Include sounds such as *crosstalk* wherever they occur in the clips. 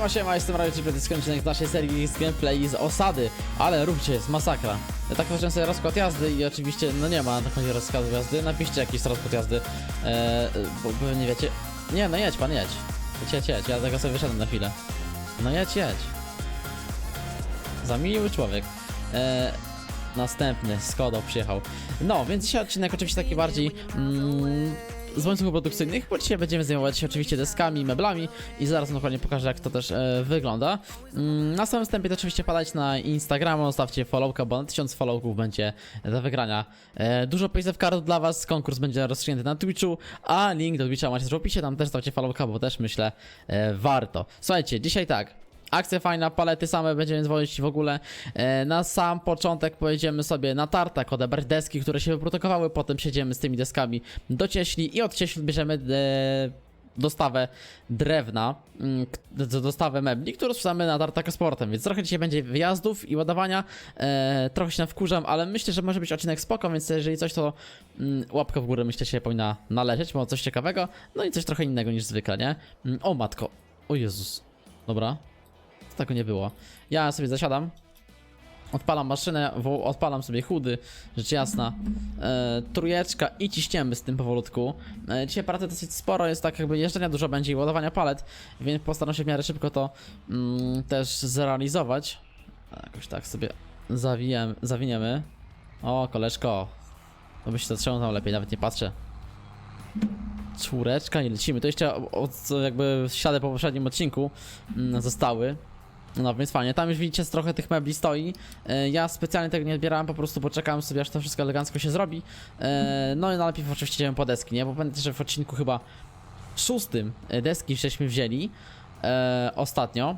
Siema, siema, jestem Raju, czy jest skończony z naszej serii z gameplay z osady, ale róbcie, jest masakra. Ja tak zacząłem sobie rozkład jazdy i oczywiście, no nie ma takiego rozkładu jazdy, napiszcie jakiś rozkład jazdy, eee, bo, bo nie wiecie. Nie, no jedź pan, jedź. Jedź, jedź, jedź, ja tego sobie wyszedłem na chwilę. No jedź, jedź. Za miły człowiek. Eee, następny, Skoda przyjechał. No, więc dzisiaj odcinek oczywiście taki bardziej mm, z łańcuchów produkcyjnych, bo dzisiaj będziemy zajmować się oczywiście deskami, meblami i zaraz dokładnie pokażę jak to też e, wygląda. Mm, na samym wstępie to oczywiście padać na Instagrama, zostawcie followka, bo na 1000 followków będzie do wygrania. E, dużo paysafe card dla was, konkurs będzie rozstrzygnięty na Twitchu, a link do Twitcha macie w opisie, tam też zostawcie followka, bo też myślę e, warto. Słuchajcie, dzisiaj tak. Akcja fajna, palety same będziemy dzwonić w ogóle. E, na sam początek pojedziemy sobie na tartak, odebrać deski, które się wyprodukowały, potem siedziemy z tymi deskami do cieśli i od cieśli bierzemy e, dostawę drewna, mm, dostawę mebli, którą sprzedamy na tartak sportem, więc trochę dzisiaj będzie wyjazdów i ładowania, e, trochę się wkurzam, ale myślę, że może być odcinek spoko, więc jeżeli coś to mm, łapka w górę myślę się powinna należeć, bo coś ciekawego, no i coś trochę innego niż zwykle, nie? Mm, O matko, o Jezus, dobra, tego nie było. Ja sobie zasiadam. Odpalam maszynę, odpalam sobie chudy, rzecz jasna. E, trójeczka i ciśniemy z tym powolutku. E, dzisiaj pracy dosyć sporo, jest tak jakby jeżdżenia dużo będzie i ładowania palet, więc postaram się w miarę szybko to mm, też zrealizować. Jakoś tak sobie zawijem, zawiniemy. O, koleżko. To byś to trzymał lepiej, nawet nie patrzę. Czwóreczka i lecimy. To jeszcze od, jakby ślady po poprzednim odcinku mm, zostały. No więc fajnie, tam już widzicie trochę tych mebli stoi. E, Ja specjalnie tego nie odbierałem, po prostu poczekałem sobie aż to wszystko elegancko się zrobi. E, No i najpierw oczywiście idziemy po deski, nie? Bo pamiętacie, że w odcinku chyba szóstym e, deski żeśmy wzięli ostatnio.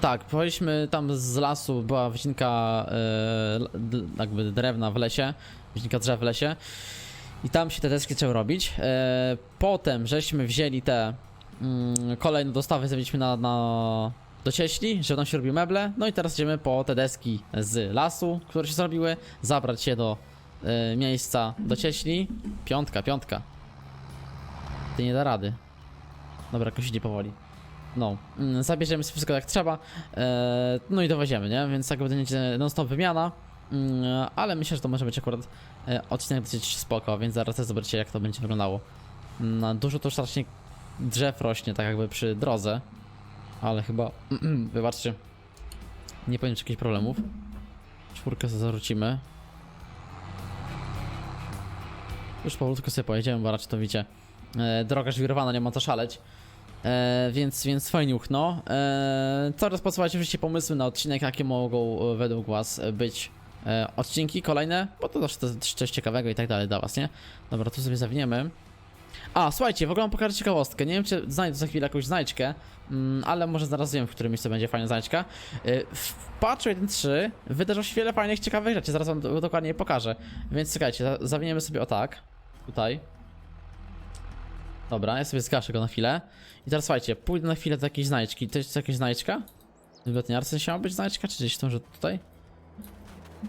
Tak, pojechaliśmy tam z lasu, była wycinka jakby drewna w lesie, wycinka drzew w lesie. I tam się te deski zaczęły robić. Potem żeśmy wzięli te mm, kolejne dostawy, zawieźliśmy na, na do cieśli, że tam się robi meble. No i teraz idziemy po te deski z lasu, które się zrobiły, zabrać je do e, miejsca do cieśli. Piątka, piątka. Ty nie da rady. Dobra, jakoś idzie powoli. No, mm, zabierzemy sobie wszystko jak trzeba, e, no i doweziemy, nie? Więc tak będzie non-stop wymiana, mm, ale myślę, że to może być akurat e, odcinek dosyć spoko, więc zaraz też zobaczycie jak to będzie wyglądało. Mm, dużo to strasznie drzew rośnie, tak jakby przy drodze, ale chyba, *clears throat* wybaczcie, nie powinien być jakichś problemów. Czwórkę sobie zarzucimy. Już powolutku sobie pojedziemy, bo raczej to widzicie. E, droga żwirowana, nie ma co szaleć. E, więc, więc fajniuch, no. E, coraz podsuwajcie oczywiście pomysły na odcinek, jakie mogą e, według was być e, odcinki kolejne, bo to jest coś ciekawego i tak dalej dla was, nie? Dobra, tu sobie zawiniemy. A, słuchajcie, w ogóle mam pokażę ciekawostkę. Nie wiem, czy znajdę za chwilę jakąś znajdźkę, mm, ale może zaraz wiem, w którym miejscu będzie fajna znajdźka. E, w patchu 1.3 wydarzyło się wiele fajnych, ciekawych rzeczy, zaraz wam do- dokładnie je pokażę. Więc czekajcie, za- zawiniemy sobie o tak, tutaj. Dobra, ja sobie zgaszę go na chwilę. I teraz słuchajcie, pójdę na chwilę do jakiejś znajdźki. To jest jakaś znajdźka? W Zbytniarce się ma być znajdźka, czy gdzieś to, że tutaj?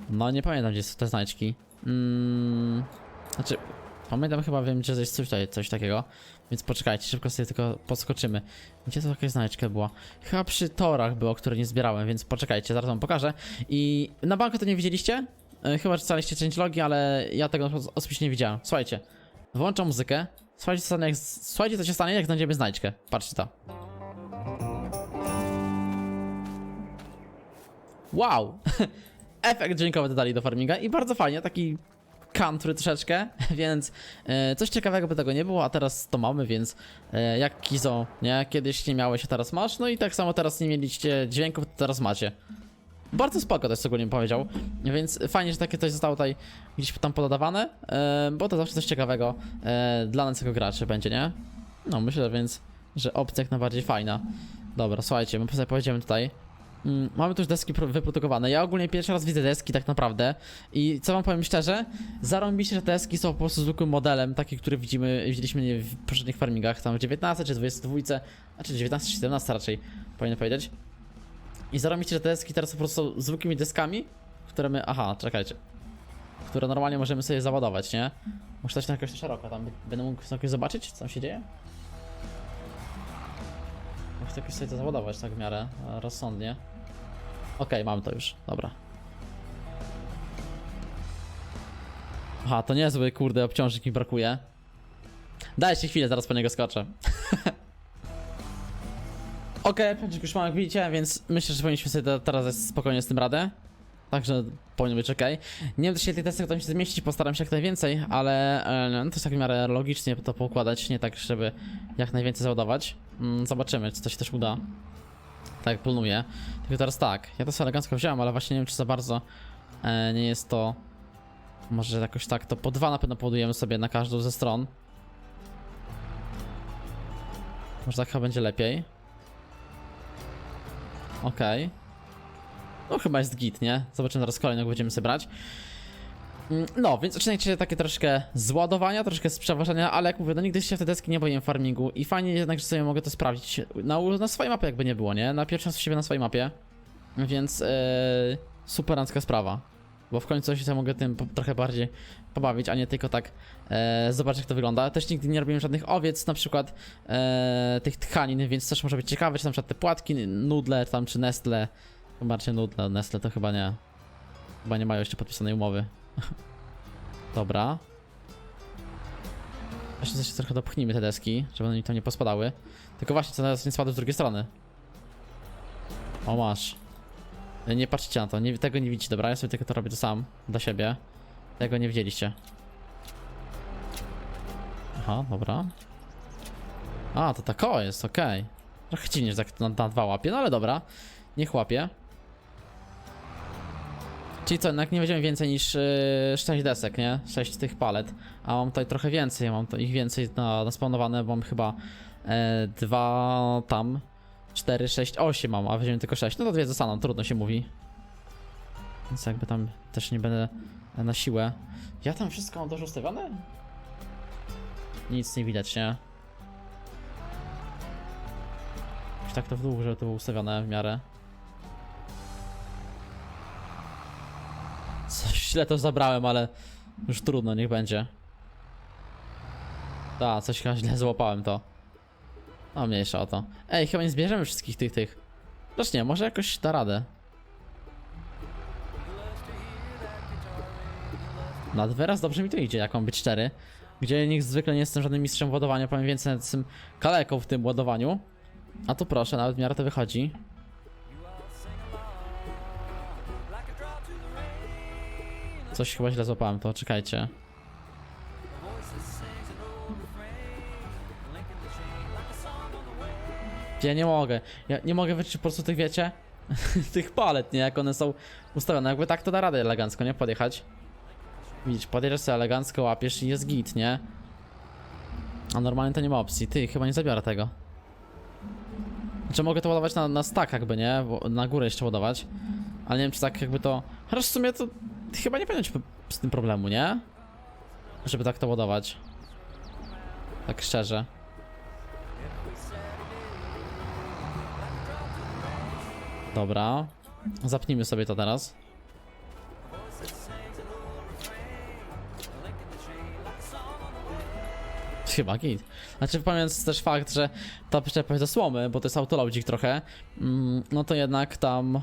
No nie pamiętam gdzie są te znajdźki. Mm, znaczy, pamiętam chyba, wiem, że jest coś tutaj, coś takiego. Więc poczekajcie, szybko sobie tylko podskoczymy. Gdzie to jakaś znajdźka była? Chyba przy torach było, które nie zbierałem, więc poczekajcie, zaraz wam pokażę. I na banku to nie widzieliście? E, Chyba, że czytaliście changelogi, ale ja tego osobiście nie widziałem. Słuchajcie, włączam muzykę. Słuchajcie, co, stanie, jak, słuchajcie, co się stanie, jak znajdziemy znajdźkę. Patrzcie to. Wow! *laughs* Efekt dźwiękowy dodali do farminga i bardzo fajnie, taki country troszeczkę, *laughs* więc e, coś ciekawego by tego nie było, a teraz to mamy, więc e, jak Kizo, nie? Kiedyś nie miałeś, a teraz masz, no i tak samo teraz nie mieliście dźwięków, to teraz macie. Bardzo spoko też szczególnie bym powiedział, więc fajnie, że takie coś zostało tutaj gdzieś tam podawane, e, bo to zawsze coś ciekawego dla nas jako graczy będzie, nie? No myślę więc, że opcja jak najbardziej fajna. Dobra, słuchajcie, my sobie pojedziemy tutaj. Mm, Mamy już deski pro- wyprodukowane. Ja ogólnie pierwszy raz widzę deski tak naprawdę i co wam powiem szczerze, zarąbiście, że te deski są po prostu zwykłym modelem, taki, który widzimy, widzieliśmy nie, w poprzednich farmingach, tam w 19 czy 22, a czy 19 czy 17 raczej, powinien powiedzieć. I zarąbiście, że te deski teraz po prostu są zwykłymi deskami, które my, aha, czekajcie, które normalnie możemy sobie załadować, nie? Muszę dać na jakoś szeroko, tam będę mógł jakoś zobaczyć, co tam się dzieje? chcę jakoś sobie to załadować tak w miarę e, rozsądnie. Okej, mam to już, dobra. Aha, to niezły, kurde, obciążnik mi brakuje. Dajcie chwilę, zaraz po niego skoczę. *laughs* Okej, okay, już mam jak widzicie, więc myślę, że powinniśmy sobie te- teraz spokojnie z tym radę. Także powinno być ok. Nie wiem, czy się tych testów mi się zmieścić, postaram się jak najwięcej, ale e, no, to jest tak w miarę logicznie to poukładać, nie tak, żeby jak najwięcej załadować. Mm, zobaczymy, czy to się też uda. Tak jak planuję. Tylko teraz tak, ja to sobie elegancko wziąłem, ale właśnie nie wiem, czy za bardzo e, nie jest to... Może jakoś tak, to po dwa na pewno podujemy sobie na każdą ze stron. Może tak chyba będzie lepiej. Okej. No chyba jest git, nie? Zobaczymy zaraz kolejnego będziemy sobie brać. Mm, No, więc zaczynajcie takie troszkę z ładowania, troszkę z przeważania, ale jak mówię, no nigdy się w te deski nie boję farmingu i fajnie jednak, że sobie mogę to sprawdzić na, na swojej mapie jakby nie było, nie? Na pierwszy raz w siebie na swojej mapie, więc yy, superancka sprawa. Bo w końcu się mogę tym po, trochę bardziej pobawić, a nie tylko tak e, zobaczyć jak to wygląda. Też nigdy nie robiłem żadnych owiec, na przykład e, tych tkanin, więc też może być ciekawe, czy na przykład te płatki, nudle tam, czy Nestle, bardziej nudle, Nestle to chyba nie. Chyba nie mają jeszcze podpisanej umowy. *laughs* Dobra. Właśnie coś trochę dopchnijmy te deski, żeby one mi tam nie pospadały. Tylko właśnie, co teraz nie spadły z drugiej strony. O, masz. E, Nie patrzcie na to, nie, tego nie widzicie, dobra? Ja sobie tylko to robię to sam, dla siebie. Tego nie widzieliście. Aha, dobra. A, to tak o jest, okej. Trochę dziwnie, że tak na, na dwa łapie, no ale dobra. Niech łapie. Czyli co, jednak nie weźmiemy więcej niż yy, 6 desek, nie? 6 tych palet. A mam tutaj trochę więcej, mam to ich więcej na, naspawnowane, bo mam chyba e, dwa tam. 4, 6, 8 mam, a weźmiemy tylko 6. No to dwie zostaną, trudno się mówi. Więc jakby tam też nie będę na siłę. Ja tam wszystko mam dobrze ustawione? Nic nie widać, nie? Już tak to w dół, żeby to było ustawione w miarę. Źle to zabrałem, ale już trudno, niech będzie. Tak, coś chyba źle złapałem to. A mniejsza o to. Ej, chyba nie zbierzemy wszystkich tych tych. Lecz nie, może jakoś da radę. Nad wyraz dobrze mi to idzie, jak mam być szczery. Gdzie nikt zwykle nie jestem żadnym mistrzem w ładowaniu, powiem więcej nad tym kaleką w tym ładowaniu. A tu proszę, nawet w miarę to wychodzi. Coś chyba źle złapałem, to czekajcie. Ja nie mogę. Ja nie mogę wyczyć po prostu tych, wiecie, *laughs* tych palet, nie? Jak one są ustawione. Jakby tak to da radę elegancko, nie? Podjechać. Widzisz, podjeżdżasz sobie elegancko, łapiesz i jest git, nie? A normalnie to nie ma opcji. Ty, chyba nie zabiorę tego. Znaczy mogę to ładować na, na stack jakby, nie? Bo na górę jeszcze ładować. Ale nie wiem, czy tak jakby to... Chociaż w sumie to chyba nie powinno być z tym problemu, nie? Żeby tak to ładować. Tak szczerze. Dobra. Zapnijmy sobie to teraz. Chyba git. Znaczy pamiętając też fakt, że ta przyczepa jest do słomy, bo to jest autoloadzik trochę, mm, no to jednak tam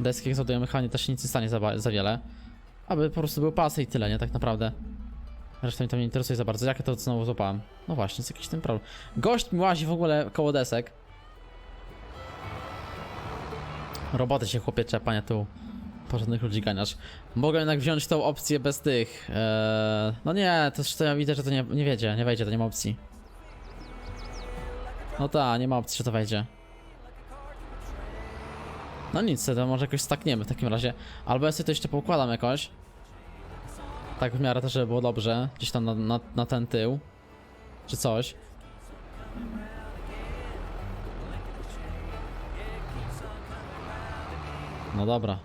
deski egzodują mechanicznie też się nic nie stanie za, za wiele. Aby po prostu były pasy i tyle, nie? Tak naprawdę. Zresztą mnie to nie interesuje za bardzo. Jak ja to znowu złapałem? No właśnie, jest jakiś ten problem. Gość mi łazi w ogóle koło desek. Roboty się chłopie czepa, nie tu porządnych ludzi ganiasz. Mogę jednak wziąć tą opcję bez tych. Eee, no nie, to, to ja widzę, że to nie, nie wiedzie, nie wejdzie, to nie ma opcji. No ta, nie ma opcji, że to wejdzie. No nic, to może jakoś stakniemy w takim razie. Albo ja sobie to jeszcze poukładam jakoś. Tak w miarę też, żeby było dobrze. Gdzieś tam na, na, na ten tył. Czy coś. No dobra.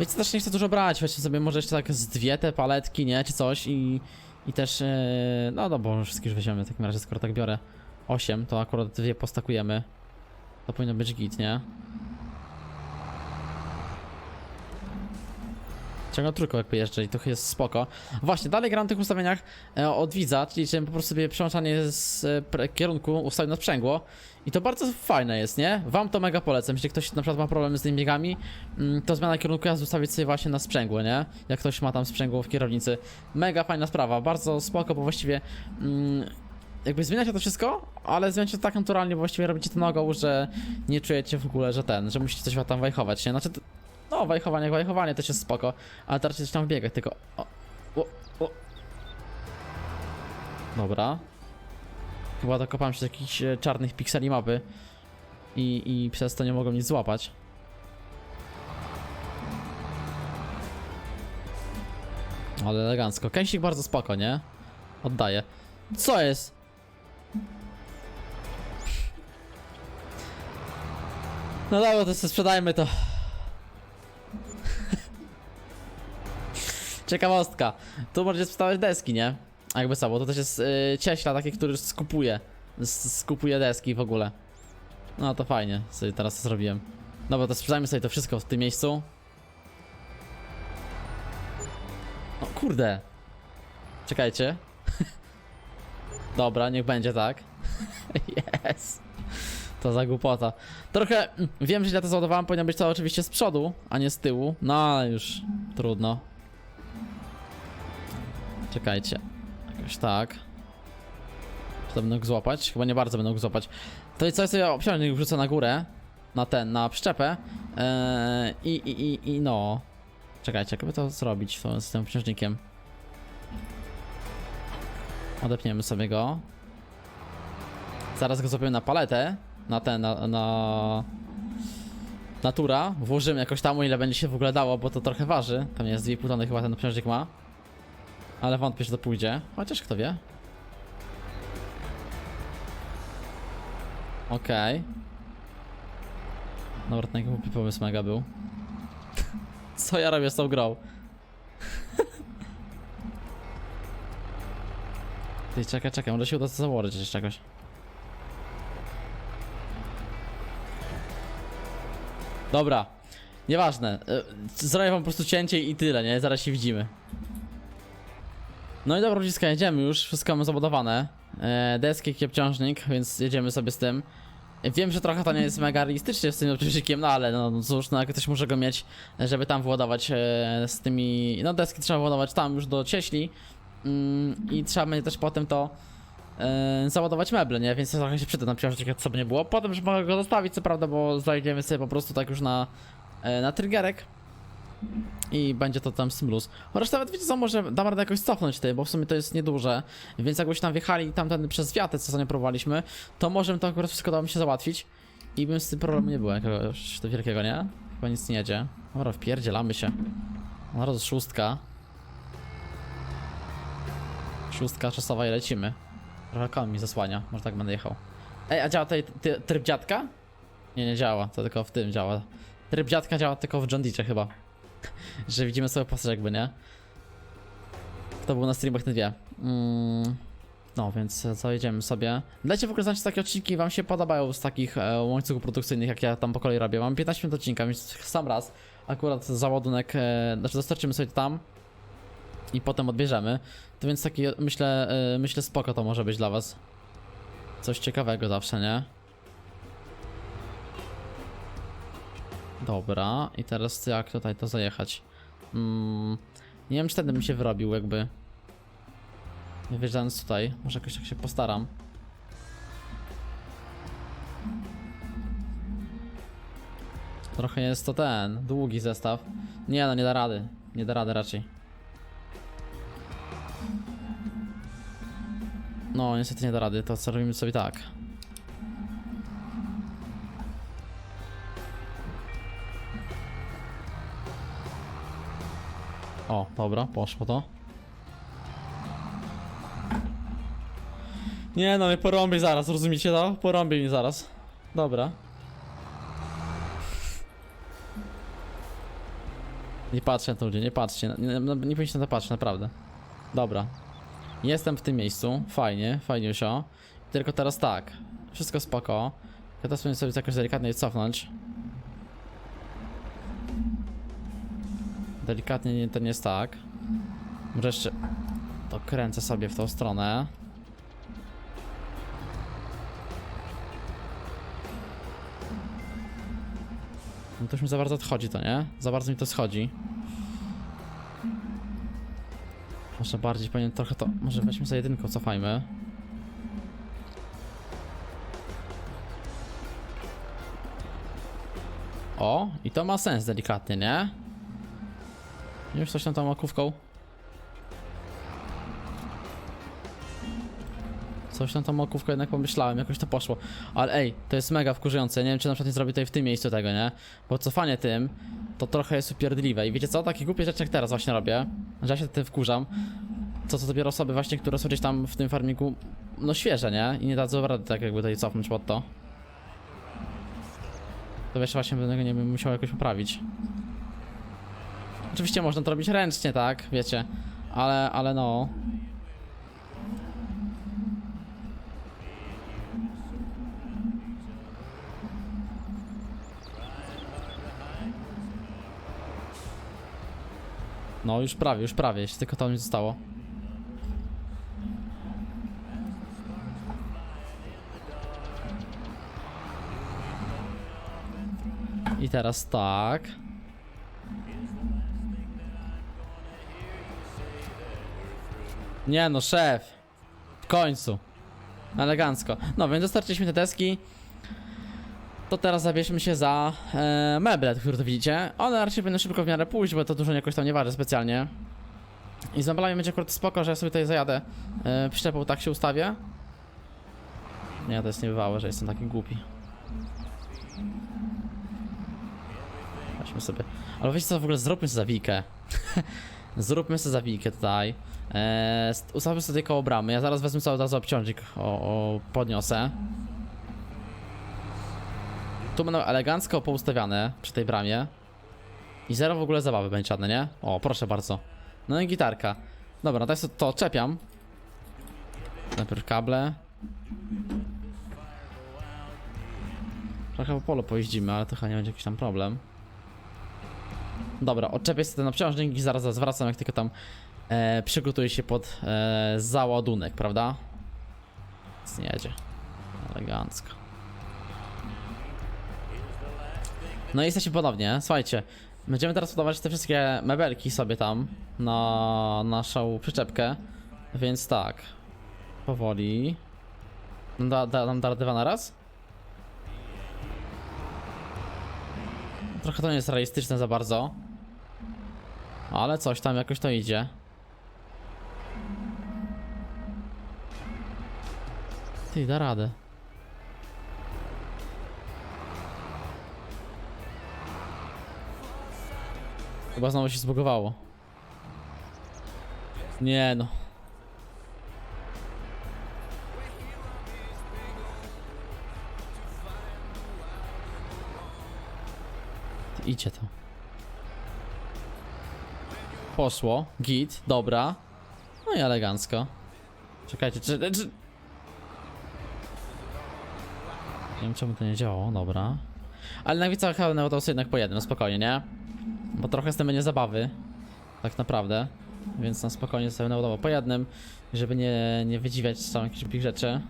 Wiecie, też nie chcę dużo brać, weźcie sobie może jeszcze tak z dwie te paletki, nie, czy coś i... I też, e, no no wszystkie już weźmiemy w takim razie, skoro tak biorę 8, to akurat dwie postakujemy. To powinno być git, nie? Ciągle trójką jakby jeżdżę i to jest spoko. Właśnie, dalej gram w tych ustawieniach e, od widza, czyli po prostu sobie przełączanie z e, kierunku ustawię na sprzęgło. I to bardzo fajne jest, nie? Wam to mega polecam. Jeśli ktoś na przykład ma problemy z tymi biegami, mm, to zmiana kierunku jazdy ustawić sobie właśnie na sprzęgło, nie? Jak ktoś ma tam sprzęgło w kierownicy. Mega fajna sprawa, bardzo spoko, bo właściwie mm, jakby zmieniacie to wszystko, ale zmieniacie to tak naturalnie, bo właściwie robicie to nogą, że nie czujecie w ogóle, że ten, że musicie coś tam wajchować, nie? Znaczy, no wajchowanie wajchowanie też jest spoko, ale teraz coś tam biegać, tylko o, o, o. Dobra. Chyba dokopałem się do jakichś e, czarnych pikseli mapy i, i przez to nie mogą nic złapać. Ale elegancko. Kęsik bardzo spoko, nie? Oddaję. Co jest? No dobra, to sobie sprzedajmy to. Ciekawostka. Tu możecie sprzedawać deski, nie? Jakby bo to też jest yy, cieśla taki, który skupuje. Skupuje deski w ogóle. No to fajnie, sobie teraz to zrobiłem. Dobra, to sprzedajmy sobie to wszystko w tym miejscu. O kurde. Czekajcie. *laughs* Dobra, niech będzie tak. *laughs* Jest. To za głupota. Trochę mm, wiem, że źle to załadowałem, powinno być to oczywiście z przodu, a nie z tyłu. No już trudno. Czekajcie. Jakoś tak. Czy to będę mógł złapać? Chyba nie bardzo będę mógł złapać. To i co ja obciążnik wrzucę na górę. Na ten, na przyczepę. Eee, i, i, i, no. Czekajcie, jak by to zrobić to, z tym obciążnikiem? Odepniemy sobie go. Zaraz go złapiemy na paletę. Na ten, na, na... Natura. Włożymy jakoś tam, ile będzie się w ogóle dało, bo to trochę waży. Tam jest 2,5 tony chyba ten obciążnik ma. Ale wątpię, że to pójdzie. Chociaż kto wie. Okej. Dobra, ten głupi pomysł mega był. *laughs* Co ja robię z tą grą? *laughs* Ty, czekaj, czekaj, może się uda założyć jeszcze jakoś. Dobra, nieważne. Y, Zrobię wam po prostu cięcie i tyle, nie? Zaraz się widzimy. No i dobra, ludziska, jedziemy już, wszystko mamy zabudowane. E, deski, jaki obciążnik, więc jedziemy sobie z tym. Wiem, że trochę to nie jest mega realistycznie z tym obciążnikiem, no ale no no cóż, no ktoś muszę go mieć, żeby tam władować e, z tymi... No deski trzeba władować tam już do cieśli mm, i trzeba będzie też potem to e, załadować meble, nie? Więc trochę się przyda na jak co by nie było. Potem już mogę go zostawić, co prawda, bo znajdziemy sobie po prostu tak już na, na triggerek. I będzie to tam smlus. Chociaż nawet wiecie co, może dam radę jakoś cofnąć ty, bo w sumie to jest nieduże. Więc jakbyśmy tam wjechali tamten przez wiatę, co nie próbowaliśmy, to może to akurat wszystko dało mi się załatwić. I bym z tym problemu nie było jakiegoś to wielkiego, nie? Chyba nic nie jedzie. Dobra, wpierdzielamy się. Zaraz szóstka. Szóstka czasowa i lecimy. Kon mi zasłania, może tak będę jechał. Ej, a działa tutaj tryb dziadka? Nie, nie działa, to tylko w tym działa. Tryb dziadka działa tylko w John chyba. Że widzimy sobie postać jakby, nie? To było na streamach, nie wie. Mm, no, więc co, jedziemy sobie. Dajcie w ogóle znać, takie odcinki wam się podobają z takich e, łańcuchów produkcyjnych, jak ja tam po kolei robię. Mam 15 minut odcinka, więc sam raz akurat załadunek, e, znaczy dostarczymy sobie tam i potem odbierzemy. To więc taki, myślę, e, myślę spoko to może być dla was. Coś ciekawego zawsze, nie? Dobra, i teraz jak tutaj to zajechać? Mm, nie wiem, czy wtedy mi się wyrobił, jakby. Nie wjeżdżając tutaj, może jakoś tak się postaram. Trochę jest to ten, długi zestaw. Nie no, nie da rady. Nie da rady raczej. No, niestety nie da rady, to co robimy sobie tak. O, dobra, poszło to. Nie no, mnie porąbię zaraz, rozumiecie to? Porąbię mi zaraz. Dobra. Nie patrzcie na to ludzie, nie patrzcie, nie, nie, nie powinniście na to patrzeć, naprawdę. Dobra. Jestem w tym miejscu, fajnie, fajnie się. Tylko teraz tak, wszystko spoko. Ja teraz powinien sobie jakoś delikatnie cofnąć. Delikatnie nie, nie jest tak. Jeszcze to kręcę sobie w tą stronę. No to już mi za bardzo odchodzi to, nie? Za bardzo mi to schodzi. Może bardziej powinien trochę to... Może weźmy za jedynką, cofajmy. O, i to ma sens delikatnie, nie? Już coś tam tą makówką. Coś tam tą makówką jednak pomyślałem, jakoś to poszło. Ale ej, to jest mega wkurzające. Nie wiem, czy na przykład nie zrobię tutaj w tym miejscu tego, nie? Bo cofanie tym to trochę jest upierdliwe. I wiecie co? Takie głupie rzeczy jak teraz właśnie robię, że ja się tym wkurzam. Co to dopiero osoby właśnie, które są gdzieś tam w tym farmingu, no świeże, nie? I nie dadzą rady tak jakby tutaj cofnąć pod to. To wiesz, właśnie będę nie wiem, musiał jakoś poprawić. Oczywiście można to robić ręcznie, tak? Wiecie. Ale, ale no. No, już prawie, już prawie, jeśli tylko to mi zostało. I teraz tak. Nie no, szef. W końcu. Elegancko. No więc dostarczyliśmy te deski. To teraz zabierzmy się za e, meble, które tu widzicie. One raczej będą szybko w miarę pójść, bo to dużo jakoś tam nie waży specjalnie. I z meblami będzie akurat spoko, że ja sobie tutaj zajadę. E, przyczepą tak się ustawię. Nie, to jest niebywałe, że jestem taki głupi. Weźmy sobie. Ale wiecie co, w ogóle zróbmy sobie zawijkę. *laughs* zróbmy sobie zawijkę tutaj. Eee, st- ustawmy sobie koło bramy. Ja zaraz wezmę sobie od razu obciążnik, o, o, podniosę. Tu będą elegancko poustawiane przy tej bramie. I zero w ogóle zabawy będzie żadne, nie? O, proszę bardzo. No i gitarka. Dobra, teraz to, to czepiam. Najpierw kable. Trochę po polu pojeździmy, ale chyba nie będzie jakiś tam problem. Dobra, odczepię sobie ten obciążnik i zaraz zwracam, jak tylko tam e, przygotuję się pod e, załadunek, prawda? Nic nie jedzie. Elegancko. No i jesteśmy ponownie, słuchajcie. Będziemy teraz budować te wszystkie mebelki sobie tam na naszą przyczepkę. Więc tak. Powoli. Da, da, nam da dwa na raz? Trochę to nie jest realistyczne za bardzo. Ale coś tam jakoś to idzie. Ty, da radę. Chyba znowu się zbugowało. Nie no. Idzie to. Poszło. Git, dobra. No i elegancko. Czekajcie, czy, czy... Nie wiem czemu to nie działało, dobra. Ale na widzach chyba nawet jednak po jednym, no spokojnie, nie? Bo trochę z tym będzie zabawy. Tak naprawdę. Więc na spokojnie sobie naładował po jednym, żeby nie, nie wydziwiać tam jakichś głupich rzeczy.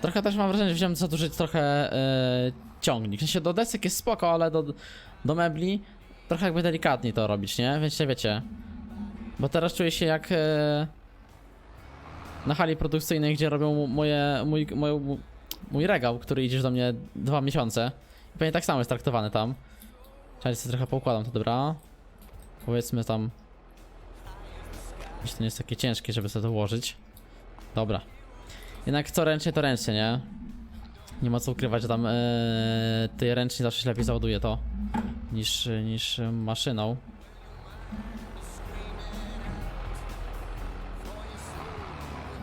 Trochę też mam wrażenie, że wziąłem zadłużyć trochę e, ciągnik. W sensie do desek jest spoko, ale do, do mebli trochę jakby delikatniej to robić, nie? Wiecie, wiecie. Bo teraz czuję się jak e, na hali produkcyjnej, gdzie robią moje, mój, mój, mój regał, który idziesz do mnie dwa miesiące. I pewnie tak samo jest traktowany tam. Czekajcie, sobie trochę poukładam to, dobra? Powiedzmy tam... Jeśli to nie jest takie ciężkie, żeby sobie to ułożyć. Dobra. Jednak co ręcznie, to ręcznie, nie? Nie ma co ukrywać, że tam ee, ty ręcznie zawsze lepiej załaduje to niż, niż maszyną.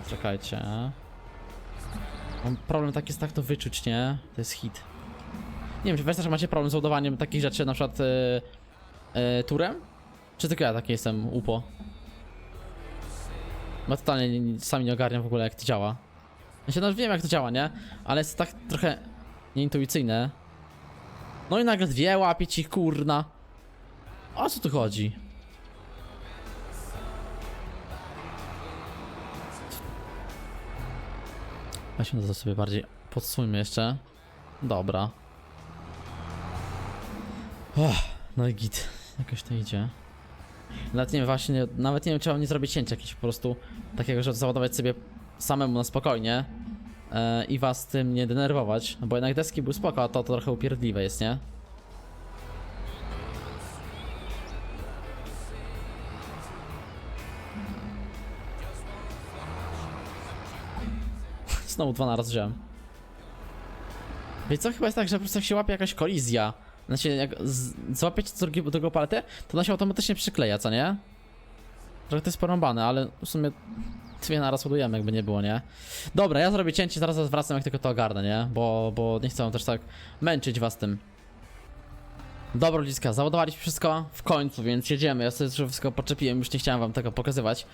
Czekajcie. Mam problem taki jest tak to wyczuć, nie? To jest hit. Nie wiem, czy wy też macie problem z ładowaniem takich rzeczy, na przykład yy, yy, turem? Czy tylko ja taki jestem upo? Bo totalnie nie, nie, sami nie ogarniam w ogóle jak to działa. Się no wiem jak to działa, nie? Ale jest tak trochę nieintuicyjne. No i nagle dwie łapie ci, kurna. O co tu chodzi? Weźmy to sobie bardziej podsuńmy jeszcze. Dobra. No i git. Jakoś to idzie. Nawet nie wiem, właśnie, nawet nie wiem, mam nie zrobić cięcia jakiegoś po prostu takiego, żeby załadować sobie samemu na spokojnie i was tym nie denerwować, no bo jednak deski były spoko, a to, to trochę upierdliwe jest, nie? *laughs* Znowu dwa na raz wziąłem. Wiecie co, chyba jest tak, że po prostu jak się łapie jakaś kolizja, znaczy jak złapiecie co drugiego, drugą paletę, to ona się automatycznie przykleja, co nie? Trochę to jest porąbane, ale w sumie dwie naraz ładujemy, jakby nie było, nie? Dobra, ja zrobię cięcie, zaraz wracam, jak tylko to ogarnę, nie? Bo, bo nie chcę też tak męczyć was tym. Dobra, ludziska, załadowaliśmy wszystko w końcu, więc jedziemy. Ja sobie wszystko poczepiłem, już nie chciałem wam tego pokazywać.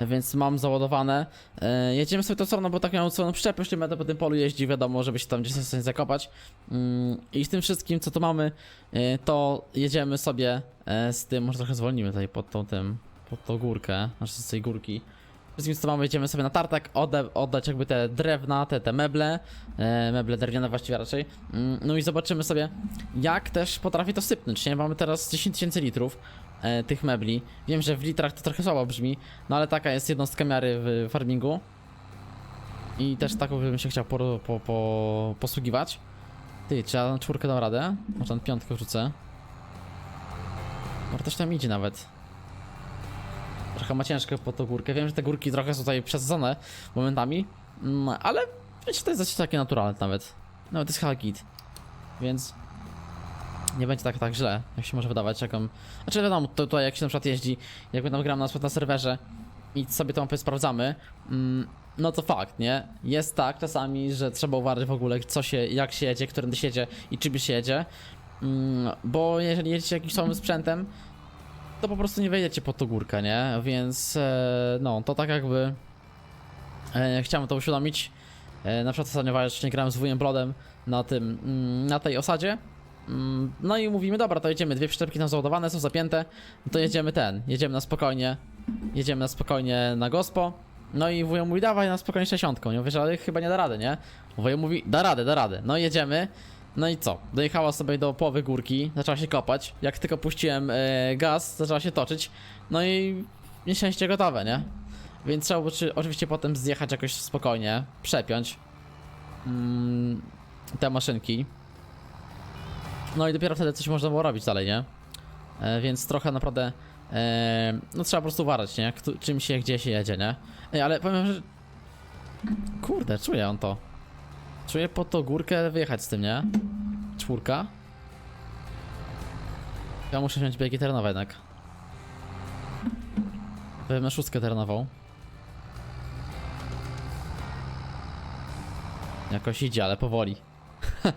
Więc mam załadowane. E, jedziemy sobie tą stroną, bo tak miałem swoją przyczepę, już nie będę po tym polu jeździć, wiadomo, żeby się tam gdzieś stanie zakopać. Mm, I z tym wszystkim, co tu mamy, e, to jedziemy sobie e, z tym, może trochę zwolnimy tutaj pod tą tym, pod tą górkę, znaczy z tej górki. Wszystkim, co tu mamy, jedziemy sobie na tartak, odda oddać jakby te drewna, te, te meble, e, meble drewniane właściwie raczej. Mm, no i zobaczymy sobie, jak też potrafi to sypnąć, nie? Mamy teraz 10 tysięcy litrów e, tych mebli. Wiem, że w litrach to trochę słabo brzmi, no ale taka jest jednostka miary w farmingu. I też taką bym się chciał po, po, po, posługiwać. Ty, czy ja na czwórkę dam radę? Może na piątkę wrzucę. Może też tam idzie nawet. Trochę ma ciężko po tą górkę. Wiem, że te górki trochę są tutaj przesadzone momentami, mm, ale wiecie, to jest dosyć takie naturalne nawet. Nawet jest chyba git. Więc nie będzie tak, tak źle, jak się może wydawać, jaką... Znaczy wiadomo, to, tutaj jak się na przykład jeździ, jak tam gram na przykład na serwerze i sobie tą mapę sprawdzamy, mm, no to fakt, nie? Jest tak czasami, że trzeba uważać w ogóle co się, jak się jedzie, którędy się jedzie i czym się jedzie, mm, bo jeżeli jedziecie jakimś samym sprzętem, to po prostu nie wejdziecie pod tą górkę, nie? Więc e, no, to tak jakby e, chciałem to uświadomić. E, na przykład ostatnio właśnie grałem z wujem Blodem na tym, mm, na tej osadzie. Mm, No i mówimy, dobra, to jedziemy, dwie przyczepki tam załadowane, są zapięte, no to jedziemy ten, jedziemy na spokojnie, jedziemy na spokojnie na gospo. No i wujo mówi, dawaj na spokojnie 60. Nie mówię, że ale chyba nie da rady, nie? Wujo mówi, da radę, da radę. No i jedziemy. No i co? Dojechała sobie do połowy górki, zaczęła się kopać. Jak tylko puściłem e, gaz, zaczęła się toczyć. No i nieszczęście gotowe, nie? Więc trzeba było czy- oczywiście potem zjechać jakoś spokojnie, przepiąć mm, te maszynki. No i dopiero wtedy coś można było robić dalej, nie? E, więc trochę naprawdę. E, no trzeba po prostu uważać, nie? Kto, czym się, gdzie się jedzie, nie? Ej, ale powiem, że. Kurde, czuję on to. Czuję po tą górkę wyjechać z tym, nie? Czwórka. Ja muszę wziąć biegi terenowe jednak. Wezmę szóstkę terenową. Jakoś idzie, ale powoli. *laughs*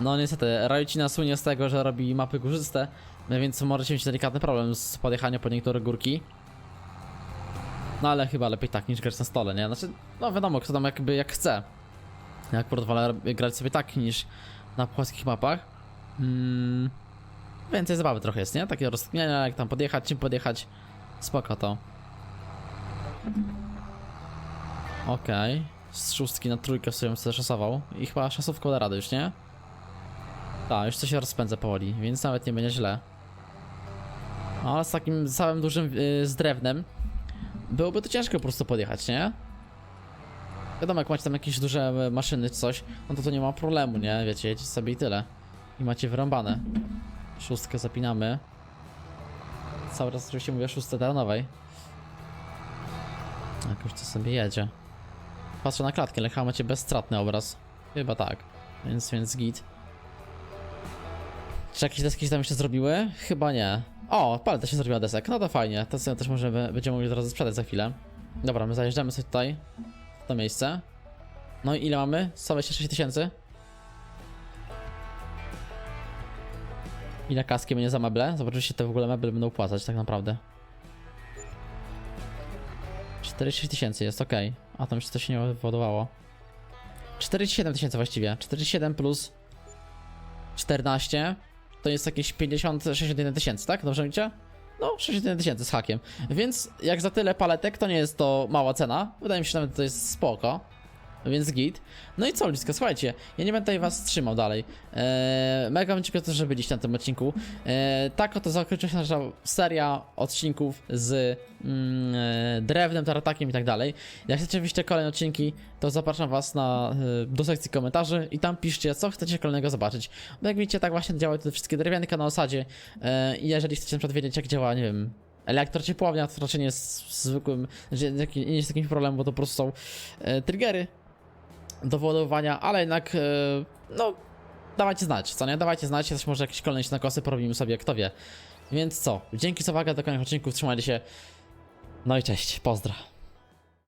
no niestety, Rajcina słynie z tego, że robi mapy górzyste, więc możecie mieć delikatny problem z podjechaniem po niektóre górki. No ale chyba lepiej tak niż grać na stole, nie? Znaczy, no wiadomo, kto tam jakby jak chce. Akurat wolę grać sobie tak niż na płaskich mapach. Mm, więcej zabawy trochę jest, nie? Takie rozkminiania, jak tam podjechać, czym podjechać. Spoko to. Okej. Z szóstki na trójkę bym sobie szasował. I chyba szasówką da radę już, nie? Tak, już coś się rozpędza powoli, więc nawet nie będzie źle. Ale z takim całym dużym yy, z drewnem byłoby to ciężko po prostu podjechać, nie? Wiadomo, jak macie tam jakieś duże e, maszyny czy coś, no to to nie ma problemu, nie? Wiecie, jedziecie sobie i tyle. I macie wyrąbane. Szóstkę zapinamy. Cały raz oczywiście mówię o szóstce terenowej. Jakoś to sobie jedzie. Patrzę na klatkę, ale chyba macie bezstratny obraz. Chyba tak. Więc, więc git. Czy jakieś deski się tam jeszcze zrobiły? Chyba nie. O, paleta się zrobiła desek. No to fajnie. To też możemy, będziemy mogli teraz sprzedać za chwilę. Dobra, my zajeżdżamy sobie tutaj. To miejsce. No i ile mamy? 126 tysięcy. Ile kaski będzie za meble? Zobaczycie, te w ogóle meble będą płacać tak naprawdę. 46 tysięcy jest, ok. A tam jeszcze coś się nie wywodowało. 47 tysięcy właściwie. 47 plus 14 to jest jakieś 50-61 tysięcy, tak? Dobrze widzicie? No, 61 tysięcy z hakiem. Więc jak za tyle paletek, to nie jest to mała cena. Wydaje mi się, że nawet to jest spoko. Więc git. No i co, Liska, słuchajcie, ja nie będę tutaj was trzymał dalej. Eee, mega bym dziękuję, że byliście na tym odcinku. Eee, tak oto zakończyła się nasza seria odcinków z mm, e, drewnem, taratakiem i tak dalej. Jak chcecie oczywiście kolejne odcinki, to zapraszam was na, e, do sekcji komentarzy i tam piszcie, co chcecie kolejnego zobaczyć. Bo jak widzicie, tak właśnie działają te wszystkie drewnianka na osadzie. E, I jeżeli chcecie na przykład wiedzieć, jak działa, nie wiem, elektrociepłownia, to raczej nie jest zwykłym, nie jest takim problemem, bo to po prostu są e, triggery do wyładowania, ale jednak, e, no, dawajcie znać, co nie? Dawajcie znać, też może jakieś kolejne nakosy porobimy sobie, kto wie. Więc co, dzięki za uwagę, do kolejnych odcinków, trzymajcie się, no i cześć, pozdro.